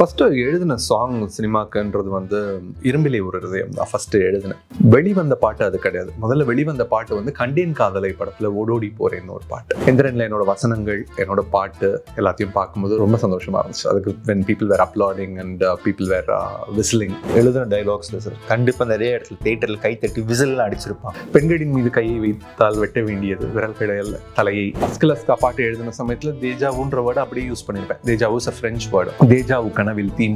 First எழுதின song சினிமாக்குன்றது வந்து இரும்பிலே ஒரு ஹிருதயம் தான். ஃபஸ்ட்டு எழுதினேன் வெளிவந்த பாட்டு அது கிடையாது. முதல்ல வெளிவந்த பாட்டு வந்து கண்டேன் காதலை படத்தில் ஓடோடி போகிறேன்னு ஒரு பாட்டு. எந்திரனில் என்னோட வசனங்கள் என்னோட பாட்டு எல்லாத்தையும் பார்க்கும்போது ரொம்ப சந்தோஷமாக இருந்துச்சு. அதுக்கு when people were applauding and people were whistling எழுதுன டைலாக்ஸ் சார் கண்டிப்பா நிறைய இடத்துல தேட்டரில் கை தட்டி விசில்லாம் அடிச்சிருப்பான். பெண்களின் மீது கையை வைத்தால் வெட்ட வேண்டியது விரல் கிடையல்ல தலையை. அஸ்கலஸ்கா பாட்டு எழுதின சமயத்தில் தேஜாவுன்ற வேர்டு அப்படியே யூஸ் பண்ணியிருப்பேன் deja vu is a French word தேஜாவுக்கான கனவில் தீ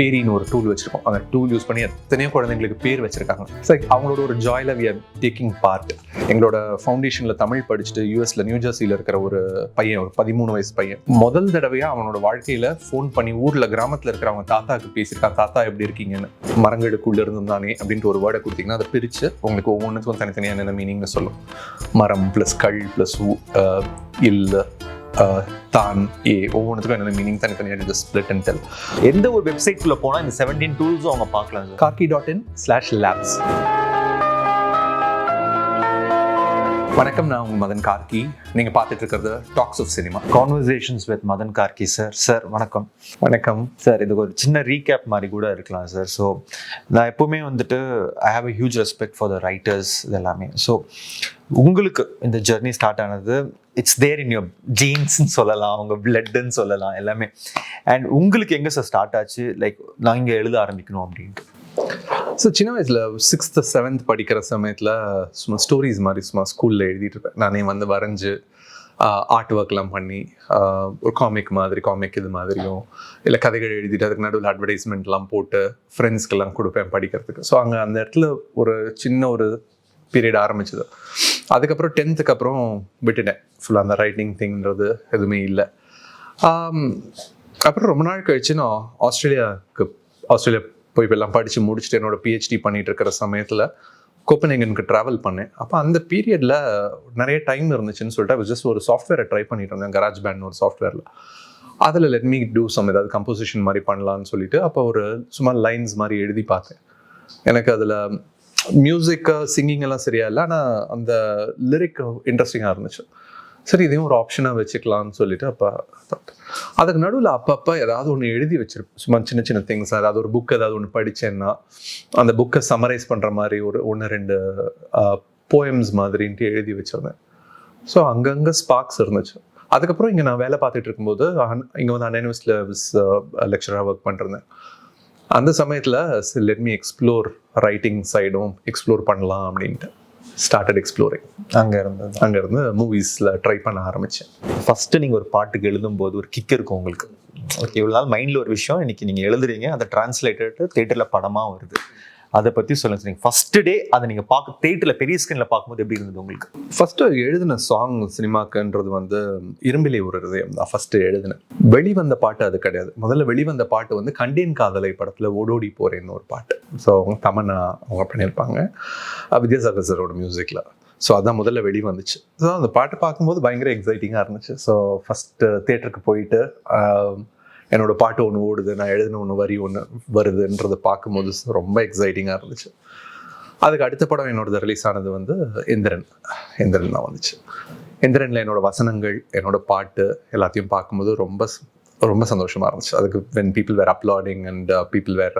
பேரின்னு ஒரு டூல் வச்சிருக்கோம். அந்த டூல் யூஸ் பண்ணி எத்தனையோ குழந்தைங்களுக்கு பேர் வச்சிருக்காங்க. லைக் அவங்களோட ஒரு ஜாயில் வி ஆர் டேக்கிங் பார்ட் எங்களோட ஃபவுண்டேஷன்ல தமிழ் படிச்சுட்டு யூஎஸ்ல நியூ ஜெர்சியில் இருக்கிற ஒரு பையன் ஒரு பதிமூணு வயசு பையன். முதல் தடவையா அவனோட வாழ்க்கையில ஃபோன் பண்ணி ஊர்ல கிராமத்துல இருக்கிற அவங்க தாத்தாக்கு பேசியிருக்கான் தாத்தா எப்படி இருக்கீங்கன்னு? மரங்களுக்குள்ள இருந்தும் தானே அப்படின்ட்டு ஒரு வேர்டை கொடுத்தீங்கன்னா அதை பிரிச்சு உங்களுக்கு ஒவ்வொன்றுக்கும் தனித்தனியாக என்னென்ன மீனிங்னு சொல்லும். மரம் ப்ளஸ் கல் ப்ளஸ் இல்லை தான் ஏ. ஒவ்வொன்றுத்துக்கும் என்னென்ன மீனிங் தனித்தனியாக ஸ்பிளிட் அண்ட் டெல் எந்த ஒரு வெப்சைட் குள்ள போனா இந்த செவன்டீன் டூல்ஸும் அவங்க பார்க்கலாம் sir. Karky dot in slash labs வணக்கம் நான் உங்கள் மதன் கார்கி. நீங்கள் பார்த்துட்டு இருக்கிறது talks of cinema conversations with Madhan Karky sir sir வணக்கம். வணக்கம். சார் இது ஒரு சின்ன ரீகேப் மாதிரி கூட இருக்கலாம் சார் ஸோ நான் எப்பவுமே வந்துட்டு I have a huge respect for the writers இது எல்லாமே. ஸோ உங்களுக்கு இந்த ஜெர்னி ஸ்டார்ட் ஆனது இட்ஸ் தேர் இன் யோர் ஜீன்ஸ்ன்னு சொல்லலாம் அவங்க பிளட்டுன்னு சொல்லலாம் எல்லாமே. அண்ட் உங்களுக்கு எங்கே சார் ஸ்டார்ட் ஆச்சு? லைக் நான் இங்கே எழுத ஆரம்பிக்கணும் அப்படின்ட்டு. ஸோ சின்ன வயசில் சிக்ஸ்த்து செவன்த் படிக்கிற சமயத்தில் சும்மா ஸ்டோரிஸ் மாதிரி சும்மா ஸ்கூலில் எழுதிட்டு இருப்பேன். நானே வந்து வரைஞ்சு ஆர்ட் ஒர்க்லாம் பண்ணி ஒரு காமிக் மாதிரி காமிக் இது மாதிரியும் இல்லை கதைகள் எழுதிட்டு அதுக்கு நடுவில் அட்வர்டைஸ்மெண்ட்லாம் போட்டு ஃப்ரெண்ட்ஸ்க்கெல்லாம் கொடுப்பேன் படிக்கிறதுக்கு. ஸோ அங்கே அந்த இடத்துல ஒரு சின்ன ஒரு பீரியட் ஆரம்பிச்சது. அதுக்கப்புறம் டென்த்துக்கு அப்புறம் விட்டுட்டேன். ஃபுல்லாக அந்த ரைட்டிங் திங்கிறது எதுவுமே இல்லை. அப்புறம் ரொம்ப நாள் கழிச்சு நான் ஆஸ்திரேலியாவுக்கு ஆஸ்திரேலியா போய் இப்பெல்லாம் படித்து முடிச்சுட்டு என்னோட பிஹெச்டி பண்ணிட்டு இருக்கிற சமயத்தில் கோப்பனேங்கனுக்கு ட்ராவல் பண்ணேன். அப்போ அந்த பீரியடில் நிறைய டைம் இருந்துச்சுன்னு சொல்லிட்டு ஜஸ்ட் ஒரு சாஃப்ட்வேரை ட்ரை பண்ணிட்டு இருந்தேன் கராஜ் பேண்ட் ஒரு சாஃப்ட்வேரில் அதில் லெட் மீ டூ சம் ஏதாவது கம்போசிஷன் மாதிரி பண்ணலான்னு சொல்லிட்டு அப்போ ஒரு சும்மா லைன்ஸ் மாதிரி எழுதி பார்த்தேன். எனக்கு அதில் மியூசிக்கு சிங்கிங் uh, எல்லாம் சரியா இல்லை. ஆனால் அந்த லிரிக் இன்ட்ரெஸ்டிங்காக இருந்துச்சு. சரி இதையும் ஒரு ஆப்ஷனாக வச்சுக்கலாம்னு சொல்லிட்டு அப்போ அதுக்கு நடுவில் அப்பப்போ ஏதாவது ஒன்று எழுதி வச்சிருப்பேன் சும்மா சின்ன சின்ன திங்ஸ் அதாவது ஒரு புக் ஏதாவது ஒன்று படித்தேன்னா அந்த புக்கை சம்மரைஸ் பண்ணுற மாதிரி ஒரு ஒன்று ரெண்டு போயம்ஸ் மாதிரின்ட்டு எழுதி வச்சிருந்தேன் ஸோ அங்கங்கே ஸ்பார்க்ஸ் இருந்துச்சு. அதுக்கப்புறம் இங்கே நான் வேலை பார்த்துட்டு இருக்கும்போது இங்கே வந்து அண்ணன் யூனிவர்சிட்டியில் லெக்சராக ஒர்க் பண்ணிருந்தேன் அந்த சமயத்தில் லெட் மீ எக்ஸ்ப்ளோர் ரைட்டிங் சைடும் எக்ஸ்ப்ளோர் பண்ணலாம் அப்படின்ட்டு ஸ்டார்டட் எக்ஸ்ப்ளோரிங் அங்கே இருந்தது அங்கேருந்து மூவிஸில் ட்ரை பண்ண ஆரம்பித்தேன் ஃபர்ஸ்ட் நீங்க ஒரு பாட்டுக்கு எழுதும்போது ஒரு கிக் இருக்கும் உங்களுக்கு. ஓகே இவ்வளோ நாள் மைண்ட்ல ஒரு விஷயம் இன்னைக்கு நீங்க எழுதுறீங்க அதை டிரான்ஸ்லேட்டட் தேட்டர்ல படமா வருது. அதை பற்றி சொல்லுங்க நீங்கள் ஃபஸ்ட்டு டே அதை நீங்கள் பார்க்க தேட்டரில் பெரிய ஸ்க்ரீனில் பார்க்கும்போது எப்படி இருந்தது உங்களுக்கு? ஃபஸ்ட்டு எழுதின சாங் சினிமாக்குன்றது வந்து இரும்பிலே ஒரு இதயம் தான். ஃபஸ்ட்டு எழுதினேன் வெளிவந்த பாட்டு அது கிடையாது. முதல்ல வெளிவந்த பாட்டு வந்து கண்டேன் காதலை படத்தில் ஓடோடி போகிறேன்னு ஒரு பாட்டு. ஸோ அவங்க தமன்னா அவங்க பண்ணியிருப்பாங்க வித்யாசாகர் சரோட மியூசிக்கில் ஸோ அதான் முதல்ல வெளி வந்துச்சு ஸோ அந்த பாட்டு பார்க்கும்போது பயங்கர எக்ஸைட்டிங்காக இருந்துச்சு. ஸோ ஃபஸ்ட்டு தேட்டருக்கு போயிட்டு என்னோடய பாட்டு ஒன்று ஓடுது நான் எழுதின ஒன்று வரி ஒன்று வருதுன்றதை பார்க்கும்போது ரொம்ப எக்ஸைட்டிங்காக இருந்துச்சு. அதுக்கு அடுத்த படம் என்னோடது ரிலீஸ் ஆனது வந்து இந்திரன். இந்திரன் தான் வந்துச்சு. இந்திரனில் என்னோடய வசனங்கள் என்னோடய பாட்டு எல்லாத்தையும் பார்க்கும்போது ரொம்ப ரொம்ப சந்தோஷமாக இருந்துச்சு. அதுக்கு when people were applauding and people were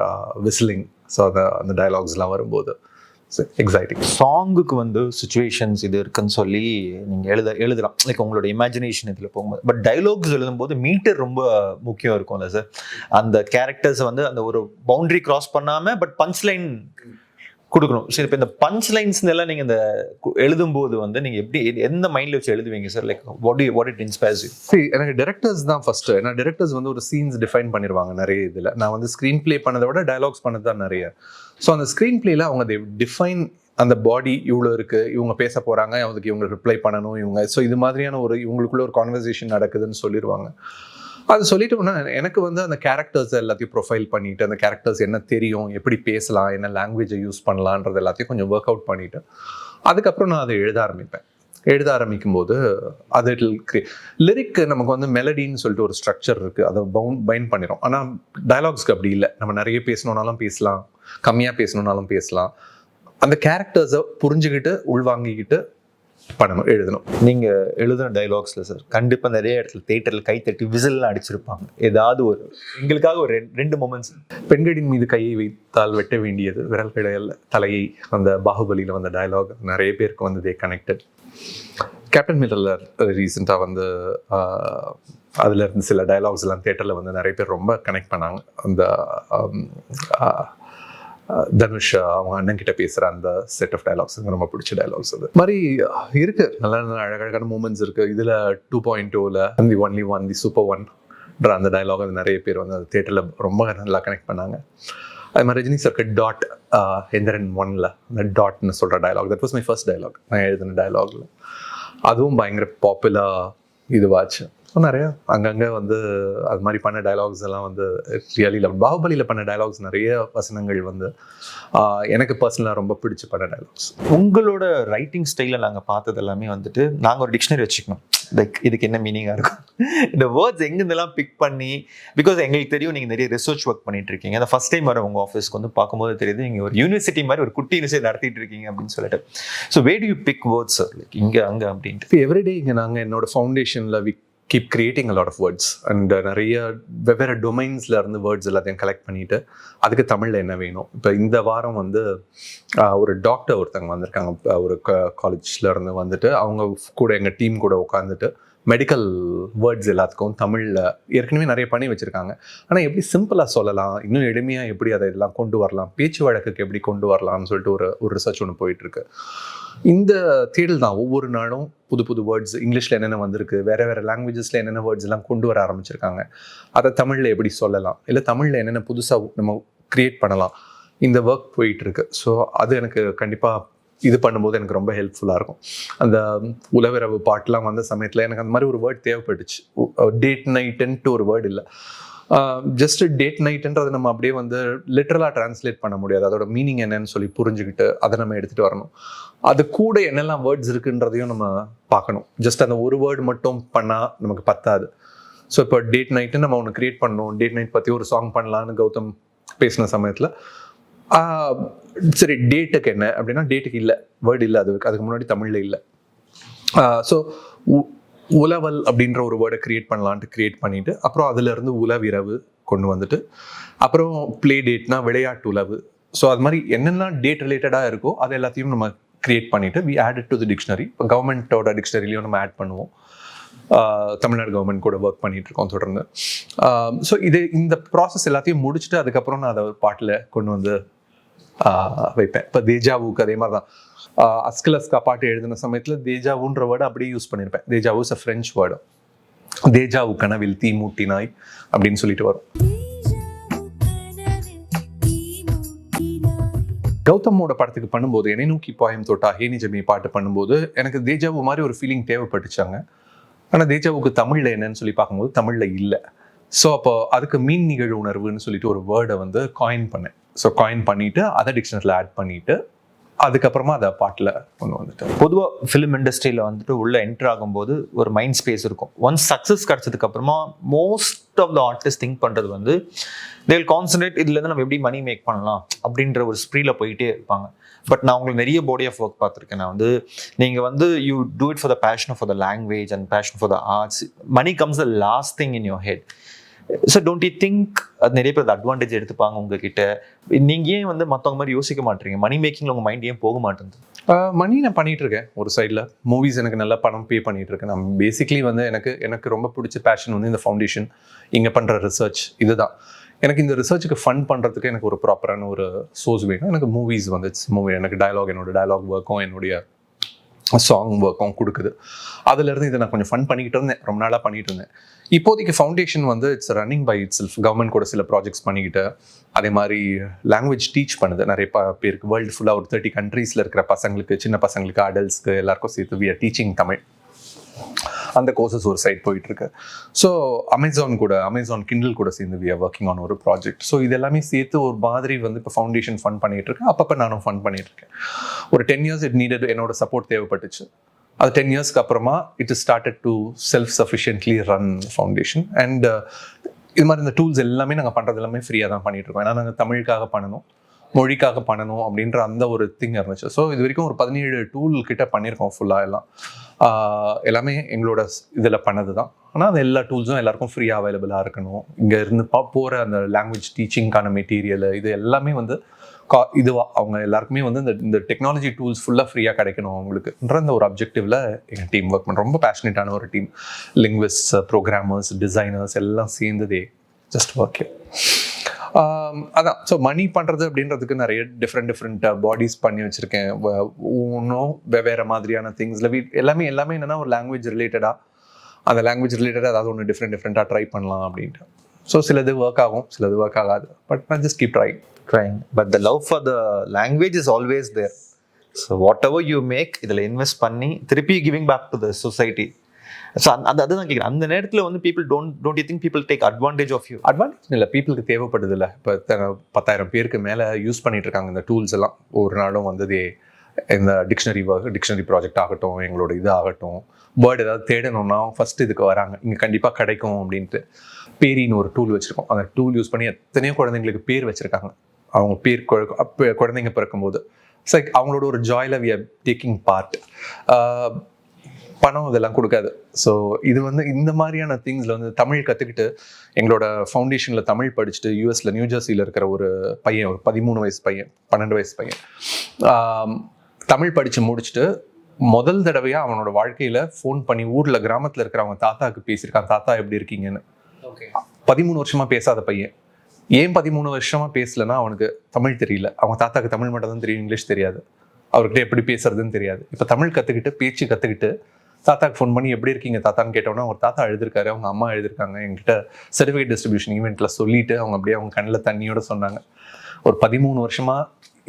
whistling so அந்த அந்த டைலாக்ஸ்லாம் வரும்போது எக்ஸைட்டிங் சாங்குக்கு வந்து சுச்சுவேஷன்ஸ் இது இருக்குன்னு சொல்லி நீங்கள் எழுத எழுதலாம். லைக் உங்களோட இமேஜினேஷன் இதில் போகும்போது. பட் டைலாக்ஸ் எழுதும்போது மீட்டர் ரொம்ப முக்கியம் இருக்கும்ல சார் அந்த கேரக்டர்ஸ் வந்து அந்த ஒரு பவுண்டரி கிராஸ் பண்ணாமல் பட் பஞ்ச் லைன் கொடுக்கணும். சரி இப்போ இந்த பஞ்ச் லைன்ஸ் எல்லாம் நீங்கள் இந்த கு- எழுதும்போது வந்து நீங்கள் எப்படி எந்த மைண்டில் வச்சு எழுதுவீங்க sir like what what it inspires you சரி எனக்கு டேரக்டர்ஸ் தான் ஃபர்ஸ்ட் ஏன்னா டேரக்டர்ஸ் வந்து ஒரு சீன்ஸ் டிஃபைன் பண்ணிடுவாங்க நிறைய இதில். நான் வந்து ஸ்க்ரீன் ப்ளே பண்ணதை விட டயலாக்ஸ் பண்ணது தான் நிறைய. ஸோ அந்த ஸ்க்ரீன் பிளேல அவங்க டிஃபைன் அந்த பாடி இவ்வளோ இருக்குது இவங்க பேச போகிறாங்க அவங்களுக்கு இவங்க ரிப்ளை பண்ணணும் இவங்க ஸோ இது மாதிரியான ஒரு இவங்களுக்குள்ள ஒரு கான்வர்சேஷன் நடக்குதுன்னு சொல்லிடுவாங்க அது சொல்லிட்டு எனக்கு வந்து அந்த கேரக்டர்ஸ் எல்லாத்தையும் ப்ரொஃபைல் பண்ணிட்டு அந்த கேரக்டர்ஸ் என்ன தெரியும் எப்படி பேசலாம் என்ன லாங்குவேஜை யூஸ் பண்ணலான்றது எல்லாத்தையும் கொஞ்சம் ஒர்க் அவுட் பண்ணிட்டு அதுக்கப்புறம் நான் அதை எழுத ஆரம்பிப்பேன். எழுத ஆரம்பிக்கும் போது அது லிரிக் நமக்கு வந்து மெலடின்னு சொல்லிட்டு ஒரு ஸ்ட்ரக்சர் இருக்கு. அதை பவுண்ட் பைண்ட் பண்ணிடும் ஆனால் டயலாக்ஸ்க்கு அப்படி இல்லை. நம்ம நிறைய பேசணுன்னாலும் பேசலாம். கம்மியாக பேசணுன்னாலும் பேசலாம். அந்த கேரக்டர்ஸை புரிஞ்சுக்கிட்டு உள்வாங்கிக்கிட்டு பண்ணணும் எழுதணும். நீங்க எழுதுன டைலாக்ஸ்ல சார் கண்டிப்பா நிறைய இடத்துல தேட்டர்ல கை தட்டி விசில்லாம் அடிச்சிருப்பாங்க. ஏதாவது ஒரு எங்களுக்காக ஒரு ரெண்டு- மூமெண்ட்ஸ் பெண்களின் மீது கையை வைத்தால் வெட்ட வேண்டியது விரல் கிடையல் தலையை அந்த பாகுபலியில் வந்த டயலாக் நிறைய பேருக்கு வந்து தே கனெக்டட் கேப்டன் மில்லர் ரீசெண்டாக வந்து அதுல இருந்து சில டயலாக்ஸ் எல்லாம் தேட்டரில் வந்து நிறைய பேர் ரொம்ப கனெக்ட் பண்ணாங்க. அந்த தனுஷ் அவங்க அண்ணன் கிட்ட பேசுகிற அந்த செட் ஆஃப் டைலாக்ஸ் எனக்கு ரொம்ப பிடிச்ச டயலாக்ஸ் அது. மாதிரி இருக்கு. நல்ல நல்ல அழகழகான மூமெண்ட்ஸ் இருக்கு. இதுல டூ பாயிண்ட் டூவில் the only one the super one அந்த டைலாக் அது நிறைய பேர் வந்து அந்த தேட்டரில் ரொம்ப நல்லா கனெக்ட் பண்ணாங்க. அது மாதிரி ரஜினி சர்க்கு டாட் எந்திரன் ஒன்ல அந்த டாட்னு சொல்கிற dialogue that was my first dialogue நான் எழுதின டயலாக்ல அதுவும் பயங்கர பாப்புலர் இதுவாச்சு. ஸோ நிறைய. அங்கங்கே வந்து அது மாதிரி பண்ண டயலாக்ஸ் எல்லாம் வந்து ரியலி லவ் பாகுபலியில் பண்ண டயலாக்ஸ் நிறைய வசனங்கள் வந்து எனக்கு பர்சனலாக ரொம்ப பிடிச்ச பண்ண டயலாக்ஸ் உங்களோட ரைட்டிங் ஸ்டைல நாங்க பார்த்தது எல்லாமே வந்துட்டு நாங்க ஒரு டிக்ஷனரி வச்சுக்கணும். லைக் இதுக்கு என்ன மீனிங்கா இருக்கும்? இந்த வேர்ட்ஸ் எங்கேருந்தெல்லாம் பிக் பண்ணி பிகாஸ் எங்களுக்கு தெரியும் நீங்க நிறைய ரிசர்ச் ஒர்க் பண்ணிட்டு இருக்கீங்க. அந்த ஃபர்ஸ்ட் டைம் வர உங்க ஆஃபீஸ்க்கு வந்து பார்க்கும்போது தெரியுது நீங்க ஒரு யூனிவர்சிட்டி மாதிரி ஒரு குட்டி யூனிவர்சிட்டி நடத்திட்டு இருக்கீங்க அப்படின்னு சொல்லிட்டு. So where do you pick words sir like இங்க அங்க அப்படின்ட்டு. எவ்ரிடே இங்கே நாங்கள் என்னோட ஃபவுண்டேஷனில் we keep creating a lot of words and நிறைய வெவ்வேறு டொமைன்ஸில் இருந்து வேர்ட்ஸ் எல்லாத்தையும் கலெக்ட் பண்ணிட்டு அதுக்கு தமிழில் என்ன வேணும்? இப்போ இந்த வாரம் வந்து ஒரு டாக்டர் ஒருத்தவங்க வந்திருக்காங்க. ஒரு காலேஜில் இருந்து வந்துட்டு அவங்க கூட எங்கள் டீம் கூட உட்காந்துட்டு மெடிக்கல் வேர்ட்ஸ் எல்லாத்துக்கும் தமிழில் ஏற்கனவே நிறைய பண்ணி வச்சுருக்காங்க. ஆனால் எப்படி சிம்பிளாக சொல்லலாம்? இன்னும் எளிமையாக எப்படி அதை எல்லாம் கொண்டு வரலாம்? பேச்சு வழக்குக்கு எப்படி கொண்டு வரலாம்னு சொல்லிட்டு ஒரு ஒரு ரிசர்ச் ஒன்று போயிட்டுருக்கு. இந்த தேடல் தான் ஒவ்வொரு நாளும் புது புது வேர்ட்ஸ் இங்கிலீஷில் என்னென்ன வந்திருக்கு வேறு வேறு லாங்குவேஜஸில் என்னென்ன வேர்ட்ஸ் எல்லாம் கொண்டு வர ஆரம்பிச்சிருக்காங்க. அதை தமிழில் எப்படி சொல்லலாம்? இல்லை தமிழில் என்னென்ன புதுசாக நம்ம க்ரியேட் பண்ணலாம்? இந்த ஒர்க் போயிட்டுருக்கு. ஸோ அது எனக்கு கண்டிப்பாக இது பண்ணும்போது எனக்கு ரொம்ப ஹெல்ப்ஃபுல்லாக இருக்கும். அந்த உலவிரவு பாட்டெலாம் வந்த சமயத்தில் எனக்கு அந்த மாதிரி ஒரு வேர்ட் தேவைப்பட்டுச்சு. டேட் நைட்டுன்ட்டு ஒரு வேர்டு இல்லை. ஜஸ்ட் டேட் நைட்டுன்றது நம்ம அப்படியே வந்து லிட்ரலாக ட்ரான்ஸ்லேட் பண்ண முடியாது. அதோட மீனிங் என்னன்னு சொல்லி புரிஞ்சுக்கிட்டு அதை நம்ம எடுத்துகிட்டு வரணும். அது கூட என்னெல்லாம் வேர்ட்ஸ் இருக்குன்றதையும் நம்ம பார்க்கணும். ஜஸ்ட் அந்த ஒரு வேர்டு மட்டும் பண்ணால் நமக்கு பத்தாது. ஸோ இப்போ டேட் நைட்டு நம்ம ஒன்று கிரியேட் பண்ணணும். டேட் நைட் பற்றி ஒரு சாங் பண்ணலான்னு கௌதம் பேசின சமயத்தில் சரி டேட்டுக்கு என்ன அப்படின்னா டேட்டுக்கு இல்லை. வேர்டு இல்லை அதுக்கு. அதுக்கு முன்னாடி தமிழில் இல்லை. ஸோ உலவல் அப்படின்ற ஒரு வேர்டை கிரியேட் பண்ணலான்ட்டு கிரியேட் பண்ணிட்டு அப்புறம் அதுலேருந்து உலவிரவு கொண்டு வந்துட்டு அப்புறம் ப்ளே டேட்னா விளையாட்டு உலவு. ஸோ அது மாதிரி என்னென்ன டேட் ரிலேட்டடாக இருக்கோ அது எல்லாத்தையும் நம்ம கிரியேட் பண்ணிவிட்டு we add to the dictionary இப்போ கவர்மெண்ட்டோட டிக்ஷனரிலையும் நம்ம ஆட் பண்ணுவோம். தமிழ்நாடு கவர்மெண்ட் கூட ஒர்க் பண்ணிட்டு இருக்கோம் தொடர்ந்து. ஸோ இது இந்த ப்ராசஸ் எல்லாத்தையும் முடிச்சுட்டு அதுக்கப்புறம் நான் அதை பாட்டில் கொண்டு வந்து வைப்பேன் இப்போ தேஜாவுக்கு அதே மாதிரி தான் அஸ்கலஸ்கா பாட்டு எழுதின சமயத்தில் தேஜாவுன்ற வேர்டு அப்படியே யூஸ் பண்ணியிருப்பேன் deja vu is a French word deja vu கனவில் தீ மூட்டினாய் அப்படின்னு சொல்லிட்டு வரும் கௌதமோட படத்துக்கு பண்ணும்போது என்னை நோக்கி பாயம் தோட்டா ஹேனி ஜமி பாட்டு பண்ணும்போது எனக்கு தேஜாவு மாதிரி ஒரு ஃபீலிங் தேவைப்பட்டுச்சாங்க ஆனால் தேஜாவுக்கு தமிழில் என்னன்னு சொல்லி பார்க்கும்போது தமிழில் இல்லை ஸோ அப்போ அதுக்கு மீன் நிகழ்வு உணர்வுன்னு சொல்லிட்டு ஒரு வேர்டை வந்து காயின் பண்ணேன் ஸோ காயின் பண்ணிட்டு அதை டிக்ஷனரியில் ஆட் பண்ணிட்டு அதுக்கப்புறமா அதை பாட்டில் கொண்டு வந்துட்டு. பொதுவாக ஃபிலிம் இண்டஸ்ட்ரியில் வந்துட்டு உள்ளே என்டர் ஆகும்போது ஒரு மைண்ட் ஸ்பேஸ் இருக்கும். Once success கிடச்சதுக்கப்புறமா most of the artist think பண்ணுறது வந்து தேல் கான்சன்ட்ரேட் இதுலேருந்து நம்ம எப்படி மணி மேக் பண்ணலாம்? அப்படின்ற ஒரு ஸ்ப்ரீல போயிட்டே இருப்பாங்க. பட் நான் உங்களுக்கு நிறைய பாடி ஆஃப் ஒர்க் பார்த்துருக்கேன். நான் வந்து நீங்கள் வந்து you do it for the passion for the language and passion for the arts money comes the last thing in your head so don't you think அது நிறைய பேர் அட்வான்டேஜ் எடுத்துப்பாங்க உங்ககிட்ட? நீங்கள் ஏன் வந்து மற்றவங்க மாதிரி யோசிக்க மாட்டீங்க? மணி மேக்கிங்கில் உங்கள் மைண்ட் ஏன் போக மாட்டேங்குது? மணி நான் பண்ணிட்டு இருக்கேன் ஒரு சைடில் மூவிஸ் எனக்கு நல்லா பணம் பே பண்ணிட்டு இருக்கேன் நான் பேசிக்லி வந்து எனக்கு எனக்கு ரொம்ப பிடிச்ச பேஷன் வந்து இந்த ஃபவுண்டேஷன் இங்கே பண்ணுற ரிசர்ச் இதுதான். எனக்கு இந்த ரிசர்ச்சுக்கு ஃபண்ட் பண்ணுறதுக்கு எனக்கு ஒரு ப்ராப்பரான ஒரு சோர்ஸ் வேணும். எனக்கு மூவிஸ் வந்து மூவி எனக்கு டயலாக் என்னோட டயலாக் ஒர்க்கும் என்னுடைய சாங் ஒர்க்கும் கொடுக்குது. அதுலேருந்து இதை நான் கொஞ்சம் ஃபன் பண்ணிக்கிட்டு இருந்தேன். ரொம்ப நாளாக பண்ணிகிட்டு இருந்தேன். இப்போதைக்கு ஃபவுண்டேஷன் வந்து it's running by itself government கூட சில ப்ராஜெக்ட்ஸ் பண்ணிக்கிட்டு அதே மாதிரி லாங்குவேஜ் டீச் பண்ணுது. நிறைய ப பேருக்கு வேர்ல்டு ஃபுல்லாக ஒரு தேர்ட்டி கண்ட்ரீஸில் இருக்கிற பசங்களுக்கு சின்ன பசங்களுக்கு அடல்ட்ஸ்க்கு எல்லாருக்கும் சேர்த்து வி ஆர் டீச்சிங் தமிழ். அந்த கோர்சஸ் ஒரு சைட் போயிட்டுருக்கு. ஸோ அமேசான் கூட அமேசான் கிண்டில் கூட சேர்ந்து வி ஆர் ஒர்க்கிங் ஆன் ஒரு ப்ராஜெக்ட் ஸோ இது எல்லாமே சேர்த்து ஒரு மாதிரி வந்து இப்போ ஃபவுண்டேஷன் ஃபண்ட் பண்ணிகிட்ருக்கேன் இருக்கேன் அப்பப்போ நானும் ஃபண்ட் பண்ணிட்டு இருக்கேன் ஒரு டென் இயர்ஸ் இட் நீடட் என்னோட சப்போர்ட் தேவைப்பட்டுச்சு. அது டென் இயர்ஸ்க்கு அப்புறமா it is started to self sufficiently run foundation and இது மாதிரி இந்த டூல்ஸ் எல்லாமே நாங்கள் பண்ணுறது எல்லாமே ஃப்ரீயாக தான் பண்ணிகிட்ருக்கோம் ஏன்னா நாங்கள் தமிழுக்காக பண்ணணும். மொழிக்காக பண்ணணும் அப்படின்ற அந்த ஒரு திங் இருந்துச்சு. ஸோ இது வரைக்கும் ஒரு பதினேழு டூல் கிட்ட பண்ணியிருக்கோம் ஃபுல்லாக எல்லாம். எல்லாமே எங்களோட இதில் பண்ணது தான் ஆனால் அந்த எல்லா டூல்ஸும் எல்லாருக்கும் ஃப்ரீயாக அவைலபிளாக இருக்கணும். இங்கே இருந்து பா போகிற அந்த லாங்குவேஜ் டீச்சிங்க்கான மெட்டீரியல் இது எல்லாமே வந்து கா இதுவாக அவங்க எல்லாருக்குமே வந்து இந்த இந்த டெக்னாலஜி டூல்ஸ் ஃபுல்லாக ஃப்ரீயாக கிடைக்கணும் அவங்களுக்குன்ற அந்த ஒரு அப்ஜெக்டிவில் எங்கள் டீம் ஒர்க் பண்ணுறோம் ரொம்ப பேஷனேட்டான ஒரு டீம் லிங்குவிஸ்ட் ப்ரோக்ராமர்ஸ் டிசைனர்ஸ் எல்லாம் சேர்ந்ததே ஜஸ்ட் ஒர்க் அதான். ஸோ மணி பண்ணுறது அப்படின்றதுக்கு நிறைய டிஃப்ரெண்ட் டிஃப்ரெண்ட் பாடிஸ் பண்ணி வச்சுருக்கேன். ஒன்றும் வெவ்வேறு மாதிரியான திங்ஸில் வீ எல்லாமே எல்லாமே என்னென்னா ஒரு லாங்குவேஜ் ரிலேட்டடாக அந்த லாங்குவேஜ் ரிலேட்டடாக ஏதாவது ஒன்று டிஃப்ரெண்ட் டிஃப்ரெண்ட்டாக ட்ரை பண்ணலாம் அப்படின்ட்டு. ஸோ சிலது ஒர்க் ஆகும் சிலது ஒர்க் ஆகாது. பட் நான் just keep try but the love for the language is always there so whatever you make இதில் இன்வெஸ்ட் பண்ணி திருப்பி giving back to the society so அந்த அதுதான் கேட்குறேன் அந்த நேரத்தில் வந்து people don't don't you think people take advantage of you advantage இல்லை. பீப்புளுக்கு தேவைப்படுது இல்லை. இப்போ பத்தாயிரம் பேருக்கு மேலே யூஸ் பண்ணிட்டு இருக்காங்க இந்த டூல்ஸ் எல்லாம். ஒரு நாளும் வந்ததே இந்த டிக்ஷனரி ஒர்க் டிக்ஷனரி ப்ராஜெக்ட் ஆகட்டும் எங்களோட இது ஆகட்டும். வேர்டு ஏதாவது தேடணும்னா ஃபஸ்ட்டு இதுக்கு வராங்க. இங்கே கண்டிப்பாக கிடைக்கும் அப்படின்ட்டு. பேரின்னு ஒரு டூல் வச்சுருக்கோம். அந்த டூல் யூஸ் பண்ணி எத்தனையோ குழந்தைங்களுக்கு பேர் வச்சுருக்காங்க. அவங்க பேர் அப்ப குழந்தைங்க பிறக்கும்போது. ஸோ லைக் அவங்களோட ஒரு ஜாயில் வி ஆர் டேக்கிங் பார்ட் பணம் இதெல்லாம் கொடுக்காது. ஸோ இது வந்து இந்த மாதிரியான திங்ஸில் வந்து தமிழ் கற்றுக்கிட்டு எங்களோட ஃபவுண்டேஷனில் தமிழ் படிச்சுட்டு யூஎஸில் நியூ ஜெர்சியில் இருக்கிற ஒரு பையன் ஒரு பதிமூணு வயசு பையன் பன்னெண்டு வயசு பையன். தமிழ் படித்து முடிச்சுட்டு முதல் தடவையாக அவனோட வாழ்க்கையில் ஃபோன் பண்ணி ஊரில் கிராமத்தில் இருக்கிற அவங்க தாத்தாவுக்கு பேசியிருக்கான் தாத்தா எப்படி இருக்கீங்கன்னு? பதிமூணு வருஷமா பேசாத பையன். ஏன் பதிமூணு வருஷமா பேசலன்னா அவனுக்கு தமிழ் தெரியல. அவங்க தாத்தாக்கு தமிழ் மட்டும் தான் தெரியும் இங்கிலீஷ் தெரியாது. அவர்கிட்ட எப்படி பேசுறதுன்னு தெரியாது. இப்போ தமிழ் கற்றுக்கிட்டு பேச்சு கற்றுக்கிட்டு தாத்தாக்கு ஃபோன் பண்ணி எப்படி இருக்கீங்க? தாத்தான்னு கேட்டோன்னா ஒரு தாத்தா எழுதிருக்காரு அவங்க அம்மா எழுதிருக்காங்க என்கிட்ட சர்டிஃபிகேட் டிஸ்ட்ரிபியூஷன் ஈவெண்ட்ல சொல்லிட்டு அவங்க அப்படியே அவங்க கண்ணில் தண்ணியோட சொன்னாங்க. ஒரு பதிமூணு வருஷமா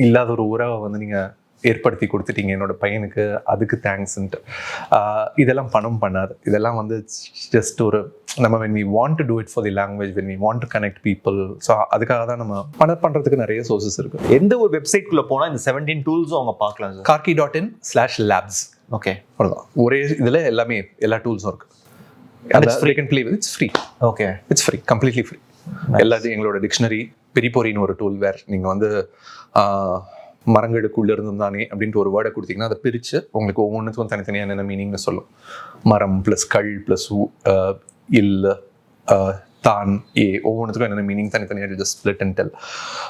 இல்லாத ஒரு உறவை வந்து நீங்க ஏற்படுத்தி கொடுத்துட்டீங்க. என்னோட பையனுக்கு அதுக்கு தேங்க்ஸ்ன்ட்டு இதெல்லாம் பணம் பண்ணாது. இதெல்லாம் வந்து ஜஸ்ட் ஒரு நம்ம when we want to do it for the language when we want to connect people. So அதுக்காக தான் நம்ம பணம் பண்ணுறதுக்கு நிறைய சோர்சஸ் இருக்கு. எந்த ஒரு வெப்சைட்குள்ளே போனால் இந்த செவன்டீன் டூல்ஸும் அவங்க பார்க்கலாம் Karky dot in slash labs okay அவ்வளோதான் ஒரே இதில் எல்லாமே எல்லா டூல்ஸும் இருக்கு. And it's free. Can play it's free okay it's free completely free எல்லாத்தையும் எங்களோட டிக்ஷனரி பிரிப்பொரின்னு ஒரு டூல் வேர். நீங்கள் வந்து மரங்களுக்குள்ள இருந்தும் தானே அப்படின்ட்டு ஒரு வேர்டை கொடுத்தீங்கன்னா அதை பிரித்து உங்களுக்கு ஒவ்வொன்றுக்கும் தனித்தனியாக என்னென்ன மீனிங்னு சொல்லும். மரம் ப்ளஸ் கல் ப்ளஸ் இல் ஆஹ், தான். ஏ ஒவ்வொன்றுத்துக்கும் என்னென்ன மீனிங் தனித்தனியாக ஜஸ்ட் ஸ்பிளிட் அண்ட் டெல்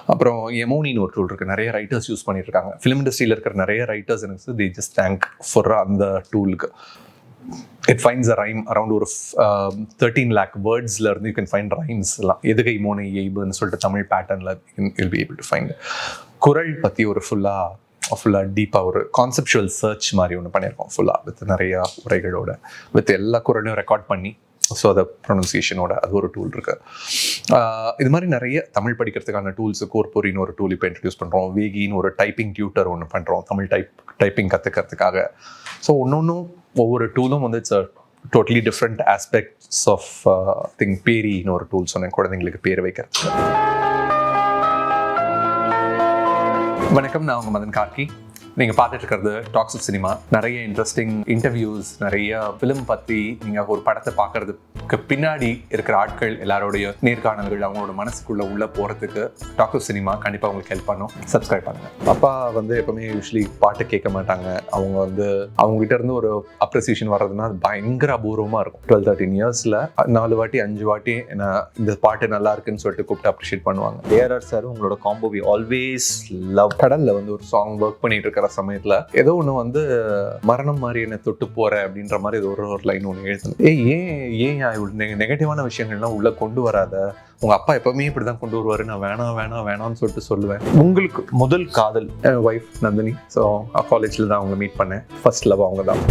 அப்புறம் எமோனின்னு ஒரு டூல் இருக்குது நிறைய ரைட்டர்ஸ் யூஸ் பண்ணிட்டு இருக்காங்க ஃபிலிம் இண்டஸ்ட்ரியில் இருக்கிற நிறைய ரைட்டர்ஸ் எனக்கு தி ஜஸ்ட் தேங்க் ஃபார் அந்த டூலுக்கு it finds a rhyme around ஒரு தேர்ட்டீன் லேக் வேர்ட்ஸ்ல இருந்து யூ கேன் ஃபைண்ட் ரைம்ஸ் எல்லாம் எதுகை மோனை எய்புன்னு சொல்லிட்டு Tamil pattern will be able to find குரல் பற்றி ஒரு ஃபுல்லாக ஃபுல்லாக டீப்பாக ஒரு கான்செப்சுவல் சர்ச் மாதிரி ஒன்று பண்ணியிருக்கோம் ஃபுல்லாக வித் நிறையா உரைகளோட. வித் எல்லா குரலையும் ரெக்கார்ட் பண்ணி ஸோ அதை ப்ரொனன்சியேஷனோட அது ஒரு டூல் இருக்கு. இது மாதிரி நிறைய தமிழ் படிக்கிறதுக்கான டூல்ஸ் கோர்பொரின்னு ஒரு டூல் இப்போ இன்ட்ரடியூஸ் பண்ணுறோம் வேகின்னு ஒரு டைப்பிங் டியூட்டர் ஒன்று பண்ணுறோம் தமிழ் டைப் டைப்பிங் கற்றுக்கிறதுக்காக ஸோ ஒன்னொன்றும் ஒவ்வொரு டூலும் வந்து it's totally different aspects of thing பேரின்னு ஒரு டூல் சொன்னேன். குழந்தைங்களுக்கு பேர் வைக்கிறதுக்கு. வணக்கம். நான் உங்கள் மதன் கார்கி நீங்கள் பார்த்துட்டு இருக்கிறது டாக்ஸ் ஆஃப் சினிமா நிறைய இன்ட்ரெஸ்டிங் இன்டர்வியூஸ் நிறைய ஃபிலிம் பற்றி நீங்கள் ஒரு படத்தை பார்க்கறதுக்கு பின்னாடி இருக்கிற ஆட்கள் எல்லாரோடைய நேர்காணல்கள் அவங்களோட மனசுக்குள்ளே உள்ளே போகிறதுக்கு டாக்ஸ் ஆஃப் சினிமா கண்டிப்பாக உங்களுக்கு ஹெல்ப் பண்ணும். சப்ஸ்கிரைப் பண்ணுங்கள் அப்பா வந்து எப்பவுமே யூஸ்வலி பாட்டு கேட்க மாட்டாங்க. அவங்க வந்து அவங்ககிட்ட இருந்து ஒரு அப்ரிசியேஷன் வர்றதுன்னா அது பயங்கர அபூர்வமாக இருக்கும். டுவெல் தேர்ட்டின் இயர்ஸில் நாலு வாட்டி அஞ்சு வாட்டி என்ன இந்த பாட்டு நல்லா இருக்குன்னு சொல்லிட்டு கூப்பிட்டு அப்ரிஷியேட் பண்ணுவாங்க. ஏஆர்ஆர் சார் உங்களோட காம்போ வி ஆல்வேஸ் லவ் கடலில் வந்து ஒரு சாங் ஒர்க் பண்ணிட்டு இருக்கிற சமயத்தில் ஏதோ ஒண்ணு வந்து மரணம் மாதிரி என்ன தொட்டு போற அப்படின்ற மாதிரி ஒரு ஒரு லைன் ஒன்று எழுதுனேன். ஏ ஏன் ஏன் இவ்வளவு நெகட்டிவான விஷயங்கள்லாம் உள்ளே கொண்டு வராத? உங்க அப்பா எப்பவுமே இப்படிதான் கொண்டு வருவாரு. நான் வேணாம் வேணாம் வேணாம்னு சொல்லிட்டு சொல்லுவேன். உங்களுக்கு முதல் காதல் ஒய்ஃப் நந்தினி. ஸோ காலேஜில் தான் அவங்க மீட் பண்ணேன். ஃபர்ஸ்ட் லவ் அவங்க தான்.